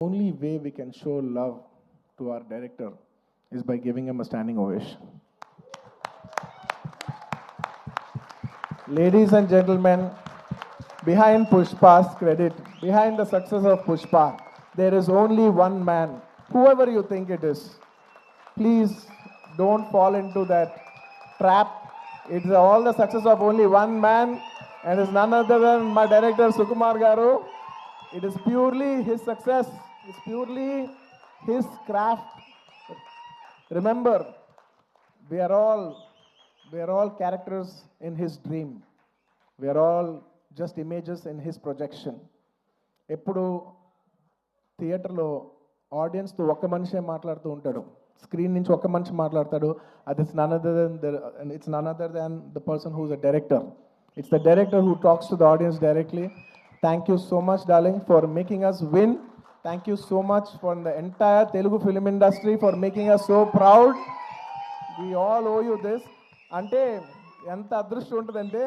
only way we can show love to our director is by giving him a standing ovation. Ladies and gentlemen, behind Pushpa's credit, behind the success of Pushpa, there is only one man, whoever you think it is. Please don't fall into that trap. It's all the success of only one man, and it's none other than my director Sukumar Garu. It is purely his success, it's purely his craft. Remember, we are all we are all characters in his dream. We are all just images in his projection. ఎప్పుడు థియేటర్లో ఆడియన్స్తో ఒక్క మనిషే మాట్లాడుతూ ఉంటాడు screen నుంచి ఒక్క మనిషి మాట్లాడతాడు అది it's none other than it's none other than the person who's a director it's the director who talks to the audience directly thank you so much darling for making us win thank you so much for the entire Telugu film industry for making us so proud we all owe you this అంటే ఎంత అదృష్టం ఉంటుందంటే